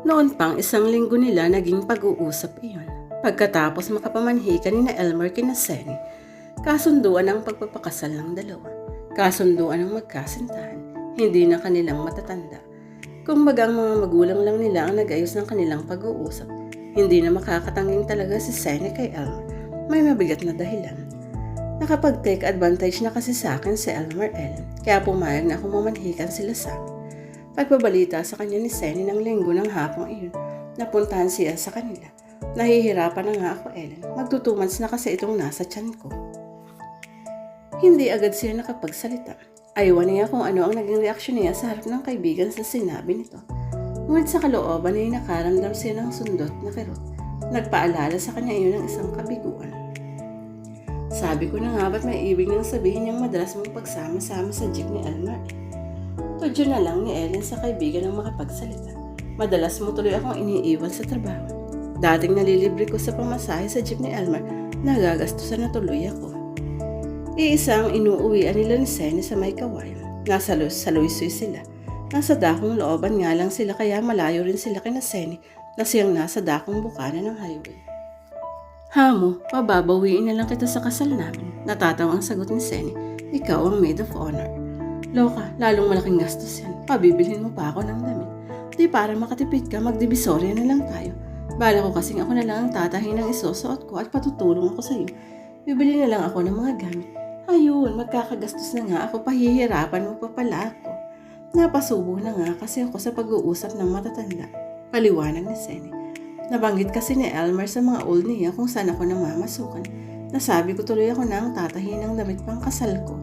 Noon pang isang linggo nila naging pag-uusap iyon. Pagkatapos makapamanhikan ni na Elmer kina Senny, kasunduan ang pagpapakasal ng dalawa. Kasunduan ang magkasintahan, hindi na kanilang matatanda. Kung baga ang mga magulang lang nila ang nag-ayos ng kanilang pag-uusap, hindi na makakatanging talaga si Senny kay Elmer. May mabigat na dahilan. Nakapag-take advantage na kasi sa akin si Elmer Ellen, kaya pumayag na akong mamanhikan sila sa amin. Pagbabalita sa kanya ni Senny ng linggo ng hapong iyon, napuntahan siya sa kanila. Nahihirapan na nga ako, Ellen. Magtutumans na kasi itong nasa tiyan ko. Hindi agad siya nakapagsalita. Ayawan niya kung ano ang naging reaksyon niya sa harap ng kaibigan sa sinabi nito. Ngunit sa kalooban ay nakaramdam siya ng sundot na kirot. Nagpaalala sa kanya iyon ng isang kabiguan. Sabi ko na nga ba't may ibig nang sabihin niyang madalas mong pagsama-sama sa jeep ni eh. Tudyo na lang ni Ellen sa kaibigan ng makapagsalita. Madalas mo tuloy akong iniiwan sa trabaho. Dating nalilibre ko sa pamasahe sa jeep ni Elmer, nagagastusan na tuloy ako. Iisang inuuwian nila ni Senny sa may kawayan. Nasa Lu- sa Luisoy sila. Nasa dakong looban nga lang sila kaya malayo rin sila kina Senny na siyang nasa dakong bukana ng highway. Hamo, pababawiin na lang kita sa kasal namin. Natatawa ang sagot ni Senny. Ikaw ang maid of honor. Loka, lalong malaking gastos yan. Pabibilhin mo pa ako ng damit. Di para makatipid ka, magdivisorya na lang tayo. Bala ko kasing ako na lang ang tatahin ng isusuot ko at patutulong ako sa'yo. Bibili na lang ako ng mga gamit. Ayun, magkakagastos na nga ako, pahihirapan mo pa pala ako. Napasubo na nga kasi ako sa pag-uusap ng matatanda. Paliwanag ni Senny. Nabanggit kasi ni Elmer sa mga old niya kung saan ako namamasukan. Nasabi ko tuloy ako na ang tatahin ng damit pang kasal ko.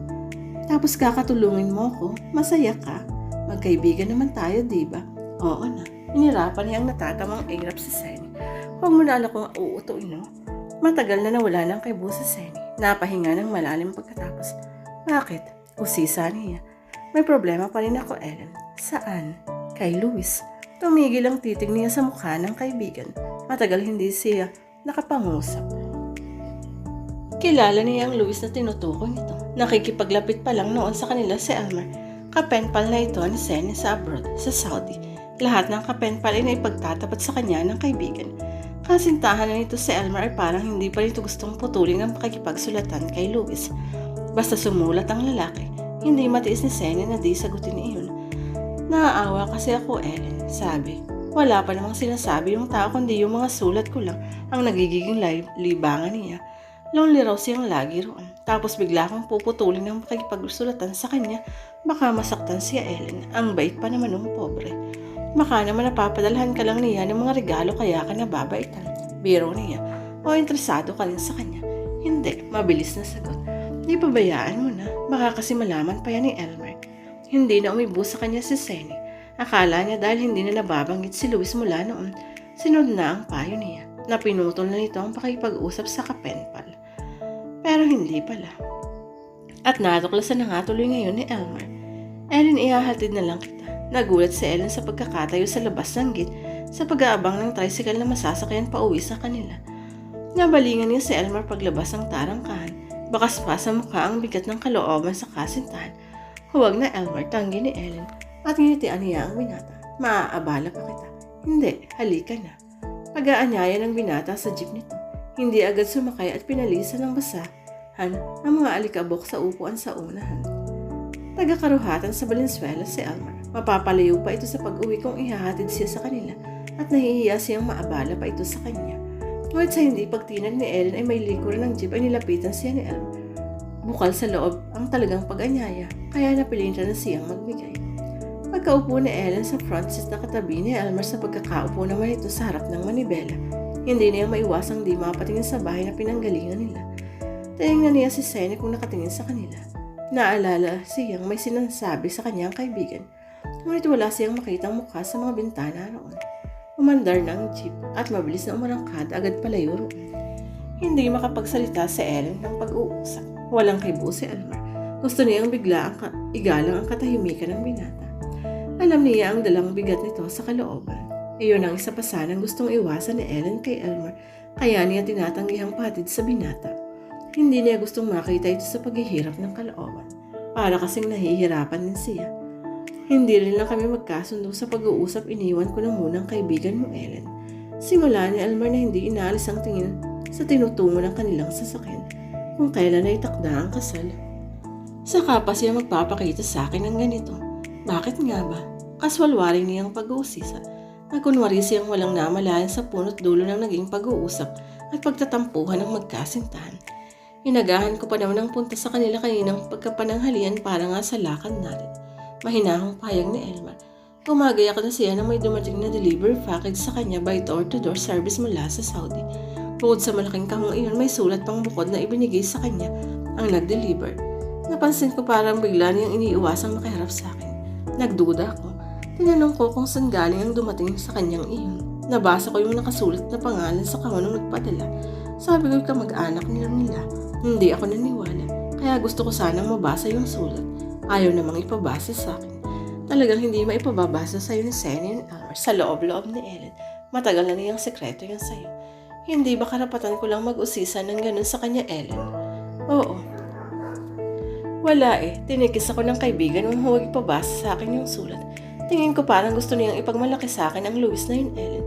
Tapos kakatulungin mo ko, masaya ka. Magkaibigan naman tayo, di ba? Oo na. Inirapan niya ang natatamang irap si Senny. Huwag mo na alam kung uutuin, no? Matagal na nawala ng kay si Senny. Napahinga ng malalim pagkatapos. Bakit? Usisa niya. May problema pa rin ako, Ellen. Saan? Kay Luis. Tumigil ang titig niya sa mukha ng kaibigan. Matagal hindi siya nakapangusap. Kilala niya ang Luis na tinutukoy nito. Nakikipaglapit pa lang noon sa kanila si Elmer. Kapenpal na ito ni Senny sa abroad, sa Saudi. Lahat ng kapenpal ay naipagtatapat sa kanya ng kaibigan. Kasintahan na nito si Elmer ay parang hindi pa nito gustong putulin ang pakikipagsulatan kay Luis. Basta sumulat ang lalaki, hindi matiis ni Senny na di sagutin iyon. Naaawa kasi ako, Ellen, sabi. Wala pa namang sinasabi yung tao kundi yung mga sulat ko lang ang nagiging li- libangan niya. Lonely raw siyang lagi roon. Tapos bigla kang puputulin ng makikipagsulatan sa kanya. Baka masaktan siya, Ellen. Ang bait pa naman ng pobre. Baka naman napapadalhan ka lang niya ng mga regalo kaya ka nababaitan. Biro niya. O interesado ka rin sa kanya. Hindi, mabilis na sagot. Di pabayaan mo na. Baka kasi malaman pa yan ni Elmer. Hindi na umibo sa kanya si Senny. Akala niya dahil hindi na nababanggit si Luis mula noon, sinod na ang payo niya na pinutol na nito ang pakipag-usap sa kapenpal. Pero hindi pala. At natuklasan na nga tuloy ngayon ni Elmer. Ellen, ihahatid na lang kita. Nagulat si Ellen sa pagkakatayo sa labas ng gate sa pag-aabang ng tricycle na masasakyan pa uwi sa kanila. Nabalingan niya si Elmer paglabas ng tarangkahan. Bakas pa sa mukha ang bigat ng kalooban sa kasintahan. Huwag na Elmer, tanggi ni Ellen. At nginitian niya ang binata. Maaabala pa kita. Hindi, halika na. Pag-aanyaya ng binata sa jeep nito. Hindi agad sumakay at pinalisan ng basahan ang mga alikabok sa upuan sa unahan. Taga-karuhatan sa Valenzuela si Elmer. Mapapalayo pa ito sa pag-uwi kung ihahatid siya sa kanila at nahihiya siyang maabala pa ito sa kanya. Ngunit sa hindi pagtinag ni Ellen ay may likuran ng jeep ay nilapitan siya ni Elmer. Bukal sa loob ang talagang pag-anyaya, kaya napilitan na siyang magbigay. Pagkaupo ni Ellen sa front seat na katabi ni Elmer sa pagkakaupo naman ito sa harap ng manibela, hindi niya maiwasang di mapatingin sa bahay na pinanggalingan nila. Tingnan niya si Senny kung nakatingin sa kanila. Naalala siyang may sinasabi sa kanyang kaibigan, ngunit wala siyang makitang mukha sa mga bintana roon. Umandar ang jeep at mabilis na umarangkad agad palayo roon. Hindi makapagsalita si Ellen ng pag-uusap. Walang kibo si Elmer. Gusto niyang bigla ang igalang ang katahimikan ng binata. Alam niya ang dalang bigat nito sa kalooban. Iyon ang isa pa sanang gustong iwasan ni Ellen kay Elmer, kaya niya tinatanggihang patid sa binata. Hindi niya gustong makita ito sa paghihirap ng kalooban. Para kasing nahihirapan din siya. Hindi rin lang kami magkasundo sa pag-uusap iniwan ko na muna ang kaibigan mo, Ellen. Simula ni Elmer na hindi inaalis ang tingin sa tinutungo ng kanilang sasakyan kung kailan ay takda ang kasal. Saka pa siya magpapakita sa akin ng ganito. Bakit nga ba? Kaswalwari niyang pag-uusisa na kunwari siyang walang namalayan sa punot dulo ng naging pag-uusap at pagtatampuhan ng magkasintahan. Inagahan ko pa naman ang punta sa kanila kaninang pagkapananghalian para nga sa lakad natin. Mahinahong payag ni Elmer. Gumagayak na siya na may dumating na delivery package sa kanya by door-to-door service mula sa Saudi. Bukod sa malaking kahong iyon, may sulat pang bukod na ibinigay sa kanya ang nag-deliver. Napansin ko parang bigla niyang iniiwasang makiharap sa akin. Nagduda ako. Tinanong ko kung saan galing ang dumating sa kanyang iyon. Nabasa ko yung nakasulat na pangalan sa kahon ng nagpadala. Sabi ko kamag-anak nila nila. Hindi ako naniwala. Kaya gusto ko sanang mabasa yung sulat. Ayaw namang ipabasa sa akin. Talagang hindi maipababasa sa'yo ni Senny and sa loob-loob ni Ellen. Matagal na niyang sekreto yan sa'yo. Hindi ba karapatan ko lang mag-usisa ng ganun sa kanya, Ellen? Oo. Wala eh. Tinikis ako ng kaibigan nung huwag ipabasa sa akin yung sulat. Tingin ko parang gusto niyang ipagmalaki sa akin ang Luis na yun, Ellen.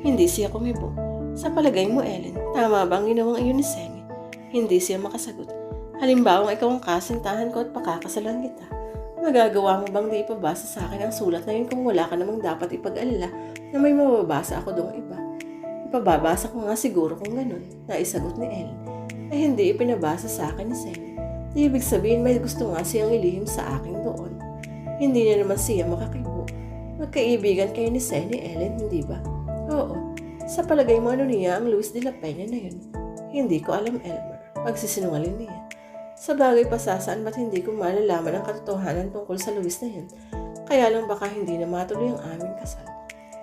Hindi siya kumibo. Sa palagay mo, Ellen, tama ba ang ginawang iyon ni Senny? Hindi siya makasagot. Halimbawa, ikaw ang kasintahan ko at pakakasalan kita. Magagawa mo bang di ipabasa sa akin ang sulat na yun kung wala ka namang dapat ipag-alala na may mababasa ako doong iba? Ipababasa ko nga siguro kung ganun, naisagot ni Ellen. Ay hindi ipinabasa sa akin ni Senny. Ibig sabihin may gusto nga siyang ilihim sa akin doon. Hindi na naman siya makakibo. Magkaibigan kayo ni Senny, Ellen, hindi ba? Oo. Sa palagay mo ano niya ang Luis de la Peña na yun? Hindi ko alam, Elmer. Magsisinungaling niya. Sa bagay pa sasaan ba't hindi ko malalaman ang katotohanan tungkol sa Luis na yun? Kaya lang baka hindi na matuloy ang aming kasal.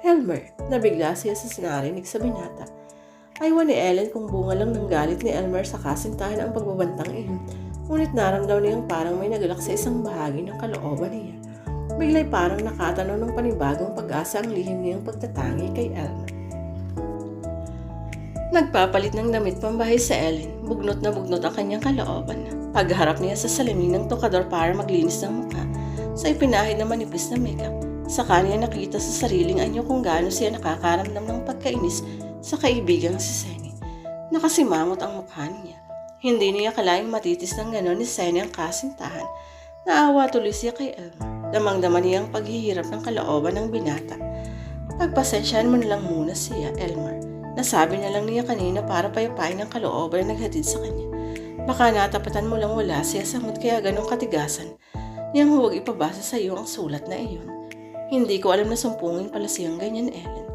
Elmer, nabigla siya sa sinarinig sa binata. Aywan ni Ellen kung bunga lang ng galit ni Elmer sa kasintahan ang pagbabantang iyon. Ngunit naramdaman niyang parang may nagalak sa isang bahagi ng kalooban niya. Bigla'y parang nakatanaw ng panibagong pag-asa ang lihim niyang pagtatangi kay Elmer. Nagpapalit ng damit pambahay sa Ellen, bugnot na bugnot ang kanyang kalooban. Pagharap niya sa salamin ng tokador para maglinis ng mukha, sa ipinahid na manipis na makeup, saka niya nakita sa sariling anyo kung gaano siya nakakaramdam ng pagkainis sa kaibigang si Senny. Nakasimangot ang mukha niya. Hindi niya kalaing matitis ng ganon ni Senny ang kasintahan. Naawa tuloy siya kay Elmer. Damang-dama niya ang paghihirap ng kalooban ng binata. Pagpasensyahan mo na lang muna siya, Elmer. Nasabi na lang niya kanina para payapain ang kalooban na naghatid sa kanya. Baka natapatan mo lang wala siya sa mood kaya ganong katigasan. Niyang huwag ipabasa sa iyo ang sulat na iyon. Hindi ko alam na sumpungin pala siyang ganyan, Ellen.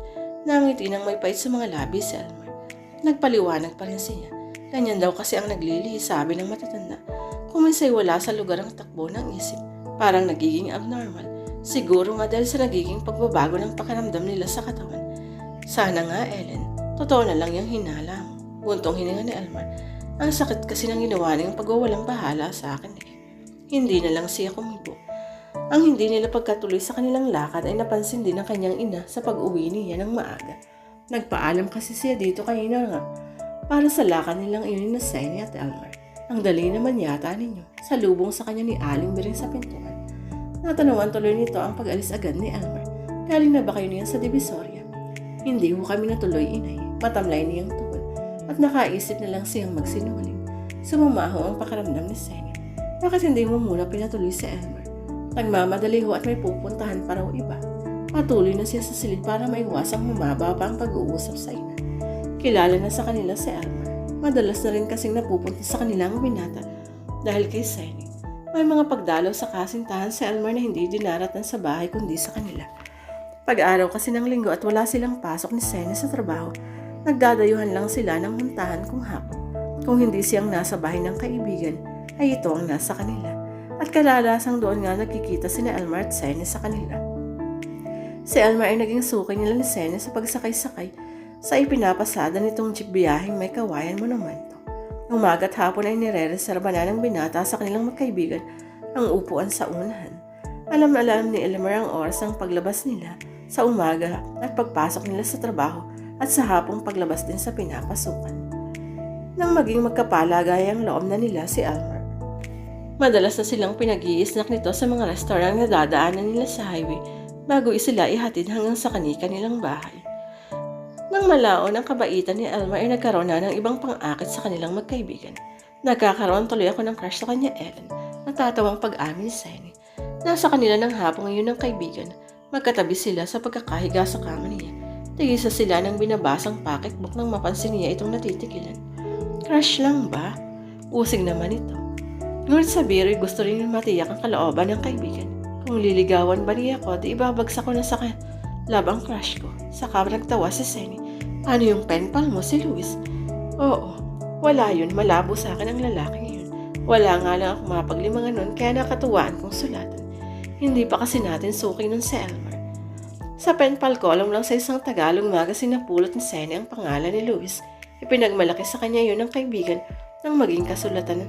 Nangiti nang may pait sa mga labi si Elmer. Nagpaliwanag pa rin siya. Ganyan daw kasi ang naglilihi, sabi ng matatanda. Kung minsay wala sa lugar ang takbo ng isip, parang nagiging abnormal. Siguro nga dahil sa nagiging pagbabago ng pakiramdam nila sa katawan. Sana nga, Ellen, Totoo na lang yung hinala mo. Buntong hininga ni Elmer. Ang sakit kasi ng ginawa niyang pagwawalang bahala sa akin eh. Hindi na lang siya kumibo. Ang hindi nila pagkatuloy sa kanilang lakad ay napansin din ng kanyang ina sa pag-uwi niya ng maaga. Nagpaalam kasi siya dito kanina nga para sa lakad nilang iyon na Senny at Elmer. Ang dali naman yata ninyo. Sa lubong sa kanya ni Aling Biring sa pintuan. Natanawan tuloy nito ang pag-alis agad ni Elmer. Galing na ba kayo niyan sa Divisoria? Hindi ho kami natuloy inay. Matamlay niyang tugon at nakaisip na lang siyang magsinungaling. Sumamaho ang pakaramdam ni Senny. Bakit hindi mo muna pinatuloy si Elmer? Nagmamadali ho at may pupuntahan para ho iba. Patuloy na siya sa silid para maiwasang humaba pa ang pag-uusap sa ina. Kilala na sa kanila si Elmer. Madalas na rin kasing napupunta sa kanilang binata dahil kay Senny. May mga pagdalaw sa kasintahan si Elmer na hindi dinaratan sa bahay kundi sa kanila. Pag-araw kasi ng linggo at wala silang pasok ni Senny sa trabaho, Nagdadayuhan lang sila ng muntahan kung hapon. Kung hindi siyang nasa bahay ng kaibigan, ay ito ang nasa kanila. At kalalasang doon nga nagkikita sina Elmer at Sene sa kanila. Si Elmer ay naging suki nila ni Sene sa pagsakay-sakay sa ipinapasada nitong jeep biyaheng may kawayan monumento. Umaga at hapon ay nire-reserva na ng binata sa kanilang magkaibigan ang upuan sa unahan. Alam na alam ni Elmer ang oras ng paglabas nila sa umaga at pagpasok nila sa trabaho at sa hapong paglabas din sa pinapasukan. Nang maging magkapalagay ang loob na nila si Elmer. Madalas na silang pinag-iisnak nito sa mga restaurant na dadaanan nila sa highway bago sila ihatid hanggang sa kani-kanilang bahay. Nang malaon ang kabaitan ni Elmer ay nagkaroon na ng ibang pang-akit sa kanilang magkaibigan. Nagkakaroon tuloy ako ng crush sa kanya Ellen. Natatawang pag-amin ni. Nasa kanila ng hapon ngayon ng kaibigan. Magkatabi sila sa pagkakahiga sa kama niya. Tigisa sila ng binabasang pocketbook nang mapansin niya itong natitikilan. Crush lang ba? Usig naman ito. Ngunit sa biro ay gusto rin matiyak ang kalooban ng kaibigan. Kung liligawan ba niya ako, di ibabagsak ko na sa ka- labang crush ko. Saka nagtawa si Senny. Ano yung pen pal mo si Luis? Oo, wala yun. Malabo sa akin ang lalaking yun. Wala nga lang ako mapaglimangan nun kaya nakatuwaan kong sulatan. Hindi pa kasi natin suki nun si Elmer. Sa pen pal column lang sa isang Tagalog magazine na pulot ni Senny ang pangalan ni Luis. Ipinagmalaki sa kanya yun ng kaibigan nang maging kasulatan